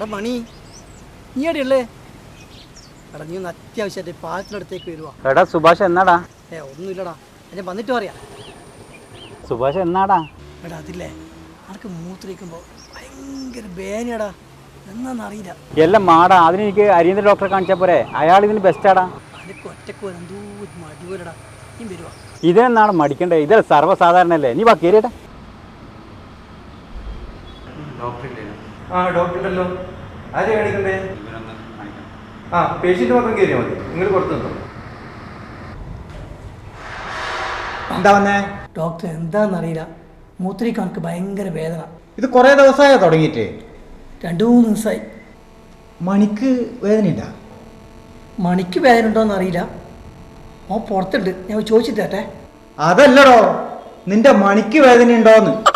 എടാ മണി നീ എവിടെയുള്ളേ? എടാ നീ ഒന്ന് അത്യാവശ്യമായിട്ട് പാലത്തിനടുത്തേക്ക് വരുവാ. എടാ സുഭാഷ് എന്നാടാ? ഏ ഒന്നുമില്ലടാ. ഞാൻ വന്നിട്ട് പറയാം. സുഭാഷ് എന്നാടാ? എടാ അതില്ലേ? ആർക്ക് മൂത്രിക്കുമ്പോ ഭയങ്കര വേനയടാ എന്നാന്നറിയില്ല എല്ലാം മാടാ. അതിന് എനിക്ക് അരിയന്ത ഡോക്ടറെ കാണിച്ചാൽ പോരെ. അയാൾ ഇതിന് ബെസ്റ്റാടാ അതിനൊക്കെ ഒറ്റയ്ക്ക് വരാൻ എന്തോ മടിവരടാ നീ വരുവാ. ഇതിനെന്നാണ് മടിക്കണ്ടേ? ഇത് സർവസാധാരണല്ലേ നീ വാ കയറിയട്ടെ ആ ഡോക്ടർ ഉണ്ടല്ലോ ആരെയാ കാണിക്കണ്ടേ? ആ പേഷ്യന്റ് മാത്രം കയറിയാൽ മതി. നിങ്ങൾ പുറത്തു നിന്നോ. എന്താ വന്നേ? ഡോക്ടർ എന്താണെന്നറിയില്ല മൂത്രയ്ക്ക് എനിക്ക് ഭയങ്കര വേദന. ഇത് കുറേ ദിവസമായോ തുടങ്ങിയിട്ട്? രണ്ടു മൂന്ന് ദിവസമായി. മണിക്ക് വേദനയില്ല മണിക്ക് വേദന ഉണ്ടോയെന്ന് അറിയില്ല ഓ പുറത്തുണ്ട്. ഞാൻ ചോദിച്ചിട്ടേ അതല്ലടോ. നിന്റെ മണിക്ക് വേദന ഉണ്ടോന്ന്